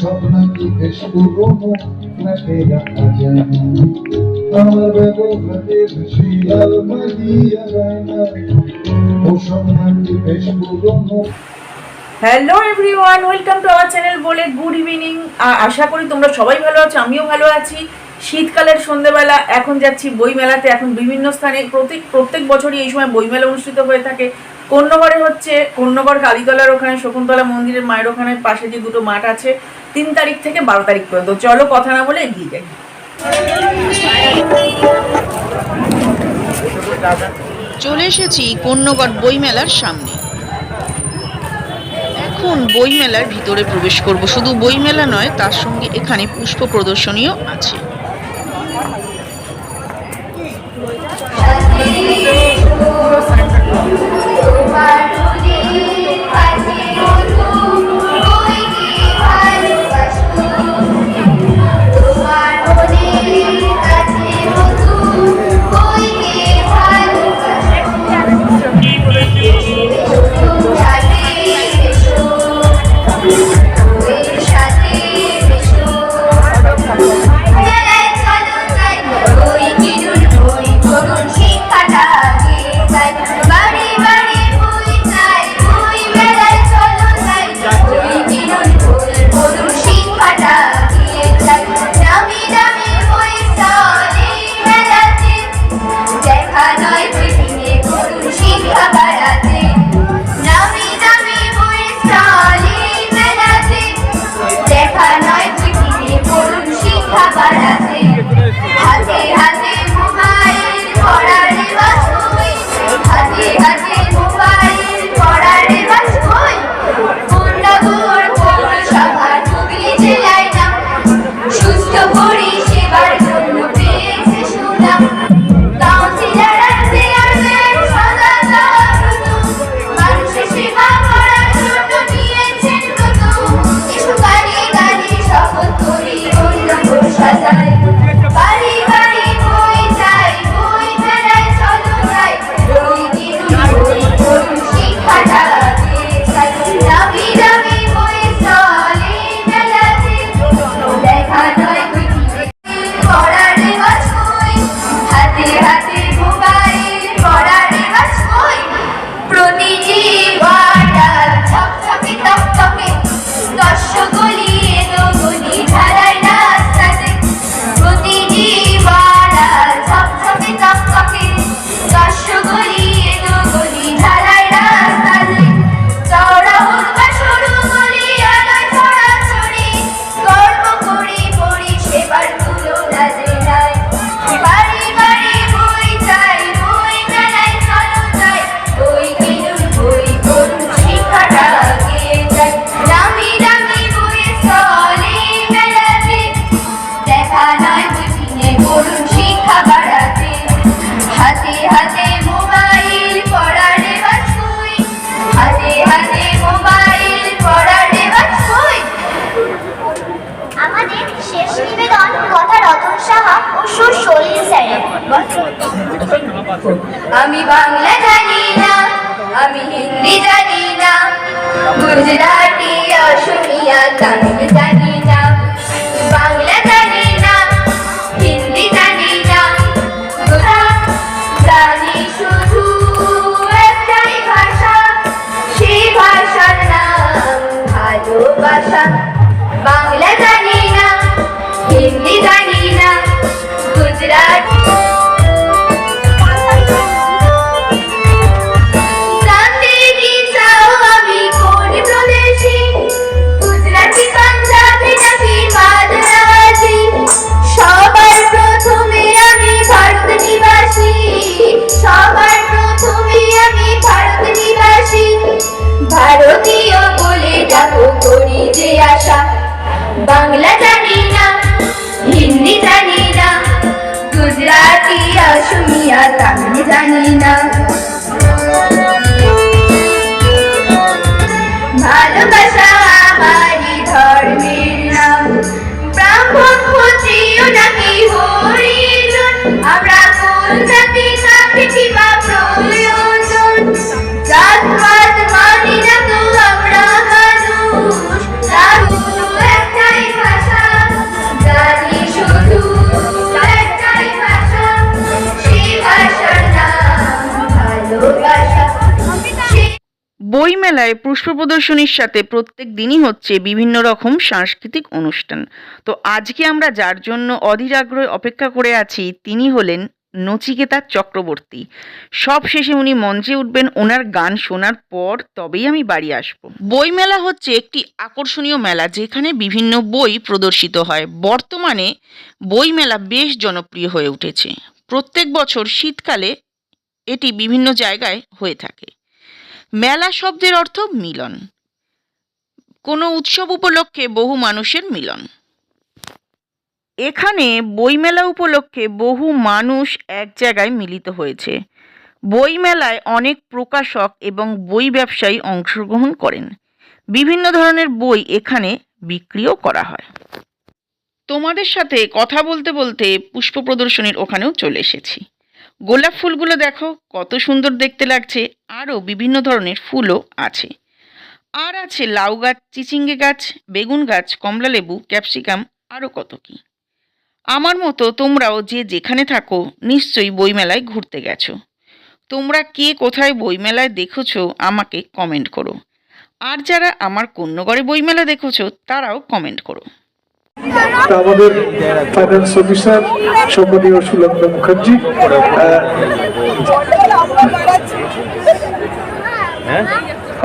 স্বপ্ন বেশ রাখা যায়। আমার শিয়াল মারিয়া যায় না ও বেশ hello everyone welcome to our channel বলে গুড ইভিনিং আশা করি তোমরা সবাই ভালো আছো, আমিও ভালো আছি। শীতকালের সন্ধ্যেবেলা এখন যাচ্ছি বইমেলাতে। এখন বিভিন্ন স্থানে প্রত্যেক প্রত্যেক বছরই এই সময় বইমেলা অনুষ্ঠিত হয়ে থাকে। কন্যগড়ে হচ্ছে, কন্যগড় কালীতলার ওখানে, শকুন্তলা মন্দিরের মায়ের ওখানে পাশে যে দুটো মাঠ আছে, তিন তারিখ থেকে বারো তারিখ পর্যন্ত। চলো কথা না বলে এগিয়ে যাই। চলে এসেছি কন্যগড় বইমেলার সামনে। এখন বইমেলার ভিতরে প্রবেশ করব। শুধু বইমেলা নয়, তার সঙ্গে এখানে পুষ্প প্রদর্শনীও আছে। প্রদর্শনীর সাথে প্রত্যেক দিনই হচ্ছে বিভিন্ন রকম সাংস্কৃতিক অনুষ্ঠান। তো আজকে আমরা যার জন্য অধীর আগ্রহে অপেক্ষা করে আছি, তিনি হলেন নচিকেতা চক্রবর্তী। সব শেষে উনি মঞ্চে উঠবেন, ওনার গান শোনার পর তবেই আমি বাড়ি আসব। বইমেলা হচ্ছে একটি আকর্ষণীয় মেলা, যেখানে বিভিন্ন বই প্রদর্শিত হয়। বর্তমানে বইমেলা বেশ জনপ্রিয় হয়ে উঠেছে। প্রত্যেক বছর শীতকালে এটি বিভিন্ন জায়গায় হয়ে থাকে। মেলা শব্দের অর্থ মিলন। কোনো উৎসব উপলক্ষে বহু মানুষের মিলন। এখানে বইমেলা উপলক্ষে বহু মানুষ এক জায়গায় মিলিত হয়েছে। বইমেলায় অনেক প্রকাশক এবং বই ব্যবসায়ী অংশগ্রহণ করেন। বিভিন্ন ধরনের বই এখানে বিক্রিও করা হয়। তোমাদের সাথে কথা বলতে বলতে পুষ্প প্রদর্শনীর ওখানেও চলে এসেছি। গোলাপ ফুলগুলো দেখো, কত সুন্দর দেখতে লাগছে, আরও বিভিন্ন ধরনের ফুলও আছে। আর আছে লাউ গাছ, চিচিঙ্গে গাছ, বেগুন গাছ কমলালেবু ক্যাপসিকাম, আরও কত কি। আমার মতো তোমরাও যে যেখানে থাকো, নিশ্চয়ই বইমেলায় ঘুরতে গেছো। তোমরা কে কোথায় বইমেলায় দেখেছ, আমাকে কমেন্ট করো। আর যারা আমার কন্যগড়ে বইমেলা দেখেছ, তারাও কমেন্ট করো। আমাদের ফাইন্যান্স অফিসার সম্মানীয় সুলগ্ন মুখার্জি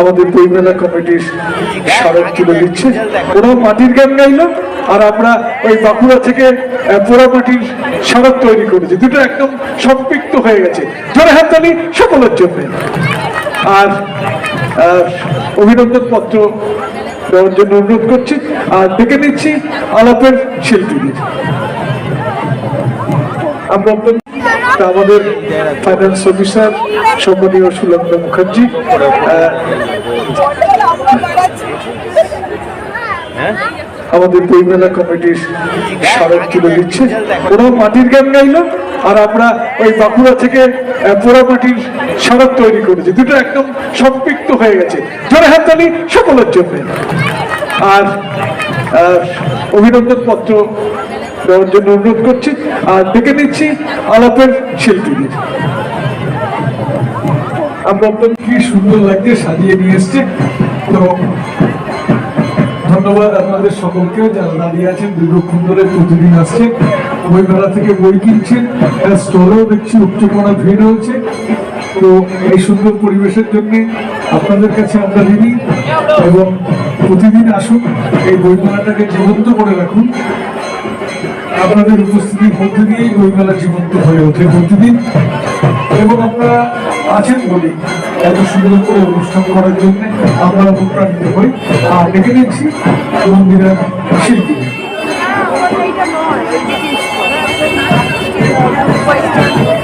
আমাদের বইমেলা কমিটির স্মারক তুলে দিচ্ছে। ওরাও মাটির গান গাইলো, আর আমরা ওই বাঁকুড়া থেকে পোড়া মাটির স্মারক তৈরি করেছি। দুটো একদম সম্পৃক্ত হয়ে গেছে। জোরে হাত হাততালি সকলের জন্য। আর অভিনন্দন পত্র দেওয়ার জন্য অনুরোধ করছি। আর ডেকে নিচ্ছি আলাপের শিল্পীদের আমরা আমাদের ফাইন্যান্স অফিসার সম্মানীয় মুখার্জি আমাদের কমিটির স্মারক তুলে দিচ্ছে। ওরাও মাটির গান গাইলো আর আমরা ওই বাঁকুড়া থেকে আহ, পোড়া মাটির স্মারক তৈরি করেছি। দুটো একদম সম্পৃক্ত হয়ে গেছে। জোরে হাততালি সকলের জন্য। আর অভিনন্দন পত্র দেওয়ার জন্য অনুরোধ করছি। আর ডেকে নিচ্ছি আলাপের শিল্পীদের কি সুন্দর লাগছে সাজিয়ে নিয়ে এসছে। তো ধন্যবাদ আপনাদের যারা দাঁড়িয়ে আছেন দীর্ঘক্ষণ ধরে প্রতিদিন আসছেন। বই মেলা থেকে বই কিনছেন স্টলেও দেখছি উচ্চকোনা ভিড় হয়েছে। তো এই সুন্দর পরিবেশের জন্য আপনাদের কাছে আমরা ঋণী এবং প্রতিদিন আসুন এই বই মেলাটাকে জীবন্ত করে রাখুন। আপনাদের উপস্থিতির মধ্যে দিয়েই বইমেলা জীবন্ত হয়ে ওঠে প্রতিদিন। এবং আপনারা আছেন বলে এত সুন্দর করে অনুষ্ঠান করার জন্য আমরা অনুপ্রাণিত হই। আর ডেকে নিচ্ছি মন্দিরের শিল্পী। আহ,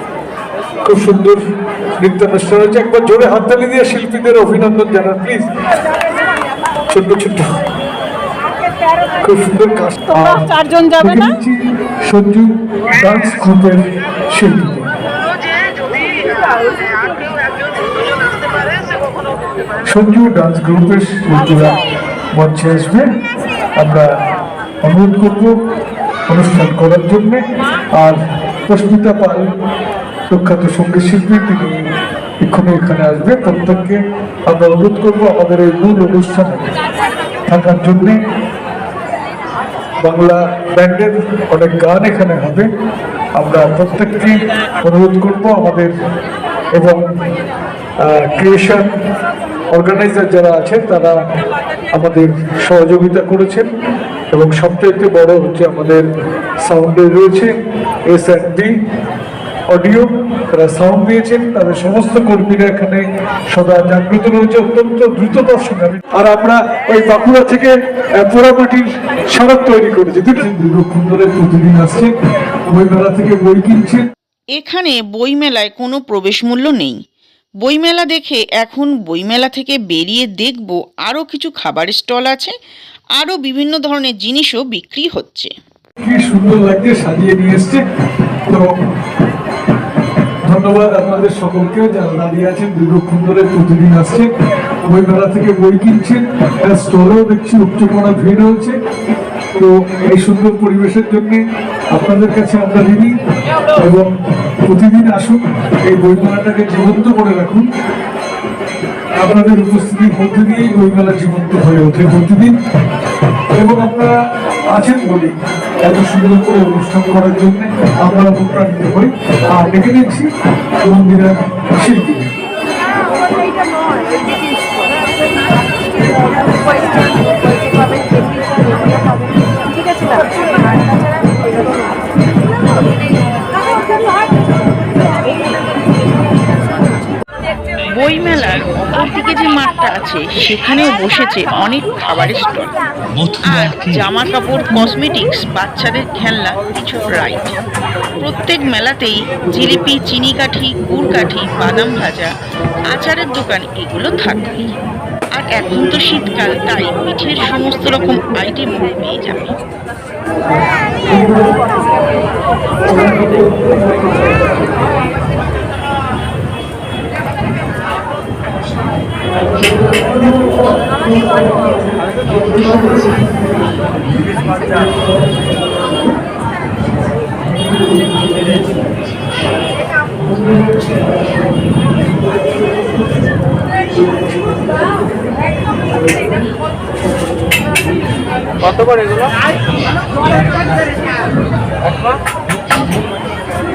খুব সুন্দর নৃত্যানুষ্ঠান হয়েছে। একবার জোরে হাততালি দিয়ে শিল্পীদের অভিনন্দন জানান প্লিজ ছোট্ট ছোট্ট। খুব সুন্দর কাজ। চারজন যাবে না? সঞ্জু ডান্স গ্রুপের শিল্পীদের সঞ্জু ডান্স গ্রুপের শিল্পীরা মঞ্চে আসবে। আমরা অনুরোধ করব অনুষ্ঠান করার জন্য। আর রশ্মিতা পাল প্রখ্যাত সংগীত শিল্পী তিনি এক্ষুনি এখানে আসবে প্রত্যেককে আমরা অনুরোধ করব আমাদের এই মূল অনুষ্ঠানে থাকার জন্যে। বাংলা ব্যান্ডের অনেক গান এখানে হবে। আমরা প্রত্যেককে অনুরোধ করব আমাদের এবং ক্রিয়েশন অর্গানাইজার যারা আছেন, তারা আমাদের সহযোগিতা করেছেন এবং সবচেয়ে বড় হচ্ছে আমাদের সাউন্ডে রয়েছে এস অ্যান্ড ডি অডিও তারা সাউন্ড দিয়েছেন তাদের সমস্ত কর্মীরা এখানে সদা জাগ্রত রয়েছে অত্যন্ত দ্রুততার সঙ্গে আর আমরা ওই বাঁকুড়া থেকে পোড়ামাটির সড়ক তৈরি করেছি। দুটো দীর্ঘক্ষণ ধরে প্রতিদিন আসছে বই মেলা থেকে বই কিনছেন। এখানে বইমেলায় কোনো প্রবেশ মূল্য নেই। বইমেলা দেখে এখন বইমেলা থেকে বেরিয়ে দেখব আরও কিছু খাবারের স্টল আছে আরও বিভিন্ন ধরনের জিনিসও বিক্রি হচ্ছে। কি সুন্দর লাগছে সাজিয়ে নিয়ে এসছে। তো ধন্যবাদ আপনাদের সকলকে যারা দাঁড়িয়ে আছেন, দীর্ঘক্ষণ ধরে প্রতিদিন আসছে বই মেলা থেকে বই কিনছেন স্টলেও দেখছি উচ্চকোনা ভিড় হয়েছে তো এই সুন্দর পরিবেশের জন্য আপনাদের কাছে আমরা ঋণী এবং প্রতিদিন আসুন, এই বই মেলাটাকে জীবন্ত করে রাখুন। আপনাদের উপস্থিতির মধ্যে দিয়েই বইমেলা জীবন্ত হয়ে ওঠে প্রতিদিন। এবং আপনারা আছেন বলে এত সুন্দর করে অনুষ্ঠান করার জন্য আমরা অনুপ্রাণিত হই ডেকে নিচ্ছি মন্দিরের শিল্পী। বইমেলার অপরদিকে যে মাঠটা আছে, সেখানেও বসেছে অনেক খাবারের স্টল। আর জামা কাপড় কসমেটিক্স বাচ্চাদের খেলনা, কিছু রাইড প্রত্যেক মেলাতেই জিলিপি চিনি কাঠি গুড় কাঠি বাদাম ভাজা, আচারের দোকান, এগুলো থাকবেই আর এখন তো শীতকাল, তাই পিঠের সমস্ত রকম আইটেম পেয়ে যাবে। কত করে এগুলো? এক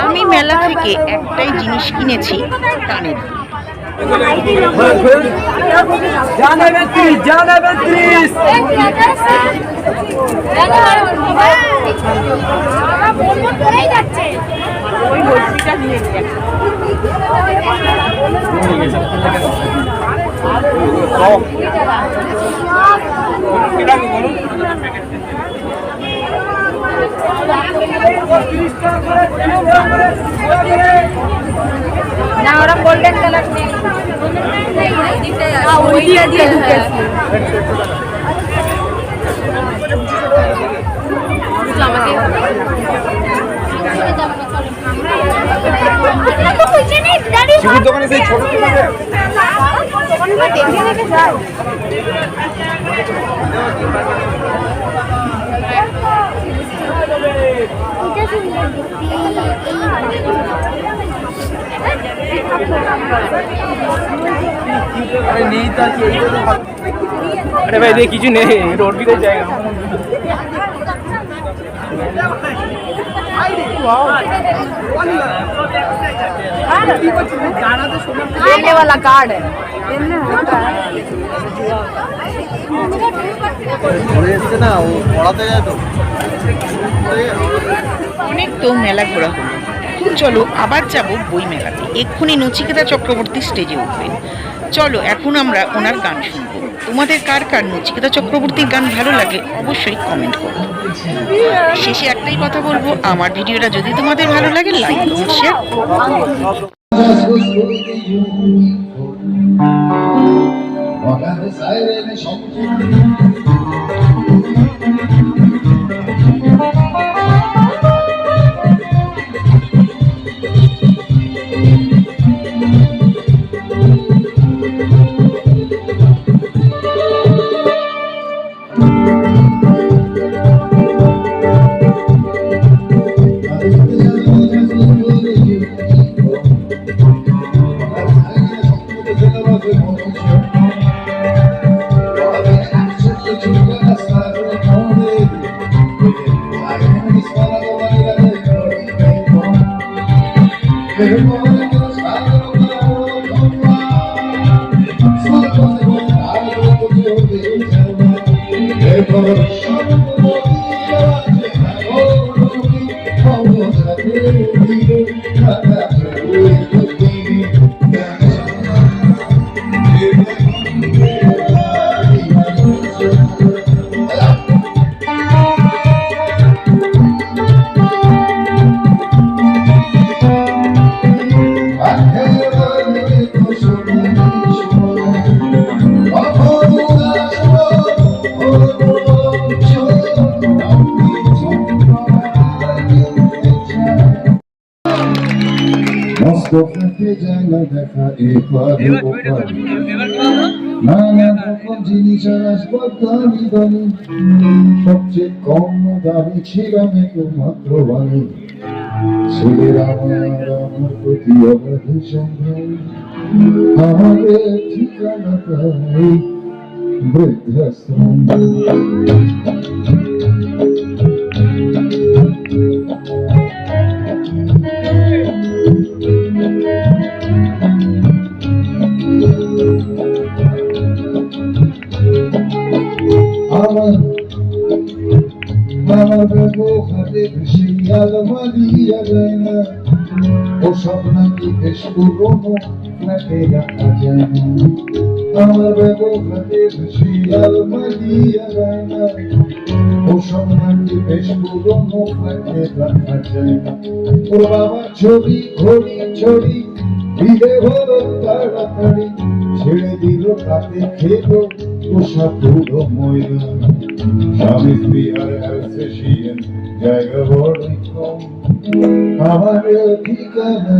আমি মেলা থেকে একটাই জিনিস কিনেছি কানের। ওই বইটা নিয়ে নিয়ে না ওরা গোল্ডেন কালার নেই ওইটা দিয়ে ঢুকেছি দোকানে সেই ছোট যাও আরে ভাই দেখি কিছু নেই রোড বিদের জায়গা। लेने वाला कार्ड है এসছে না ও পড়াতে যায় তো অনেক তো মেলা ঘোরা হলো এখন চলো আবার যাব বই মেলাতে এক্ষুনি নচিকেতা চক্রবর্তী স্টেজে উঠবেন চলো, এখন আমরা ওনার গান শুনব। তোমাদের কার কার নচিকেতা চক্রবর্তীর গান ভালো লাগে অবশ্যই কমেন্ট করো। শেষে একটাই কথা বলব, আমার ভিডিওটা যদি তোমাদের ভালো লাগে লাইক করো শেয়ার মোস্তফাকে যায় দেখা এবার ওপার। নানা রকম জিনিস আসবাব দামি দামি সবচেয়ে কম দামি ছিলাম একমাত্র বাণী আমার আমার প্রতি অবাধ আমাদের ঠিকানা তাই বৃদ্ধাশ্রম। রাখা যায় না আমার ব্যবহারের সেই আলমারিয়া যায় না ওসব নাকি বেশ পুরোনো ফ্ল্যাটে রাখা যায় না ও বাবা ছবি ঘড়ি ছড়ি বিদে হলো তাড়াতাড়ি ছেড়ে দিল তাতে খেলো ওসব পুরো ময়লা স্বামী স্ত্রী আর অ্যালসেশিয়ান জায়গা বড়ই কম আমার ঠিকানা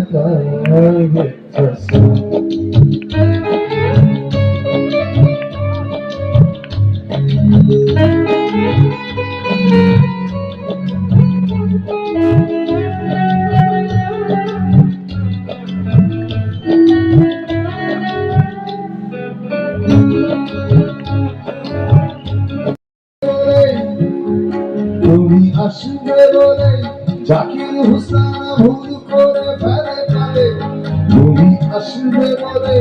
আসবে বলে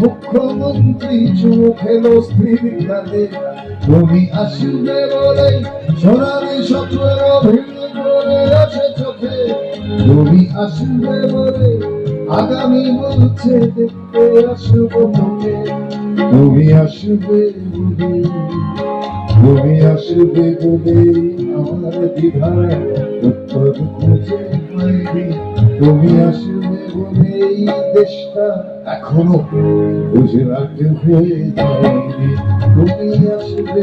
মুখ্যমন্ত্রী চুমু স্ত্রীর কালে তুমি আসবে বলে সোনালি স্বপ্নের ভিড় আছে চোখে। তুমি আসবে বলে আগামী বলছে দেখতে আসব তোকে তুমি আসবে বলে, তুমি আসবে বলে আমার দ্বিধায় উত্তর খুঁজে তুমি আসবে দেশটা এখনও গুজরাট হয়ে যায়নি। তুমি আসবে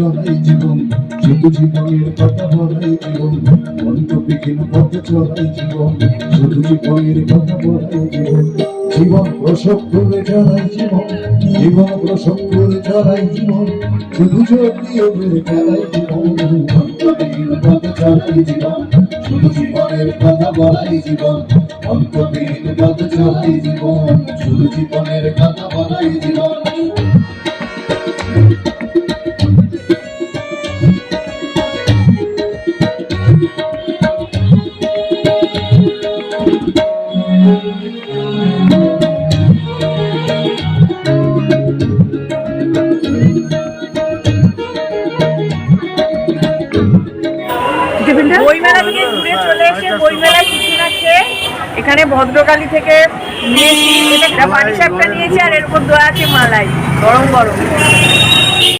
অন্তবিহীন পথে চলাই জীবন, শুধু জীবনের কথা বলাই জীবন অন্তবিহীন পথে চলাই জীবন? শুধু জীবনের কথা বলাই জীবন জীবন প্রসব করে চলাই জীবন জীবন প্রসব করে চলাই জীবন, শুধু চলিয়ে বেড়ে খেলাই জীবন অন্তবিহীন পথে চলাই জীবন? শুধু জীবনের কথা বলাই জীবন অন্তবিহীন পথে চলাই জীবন? শুধু জীবনের কথা বলাই জীবন বইমেলা থেকে ঘুরে চলে এসে বইমেলায় কিছু না খেয়ে এখানে ভদ্রকালী থেকে নিয়েছি এটা পানি সাপটা নিয়েছি আর এর উপর দেওয়া আছে মালাই। গরম গরম।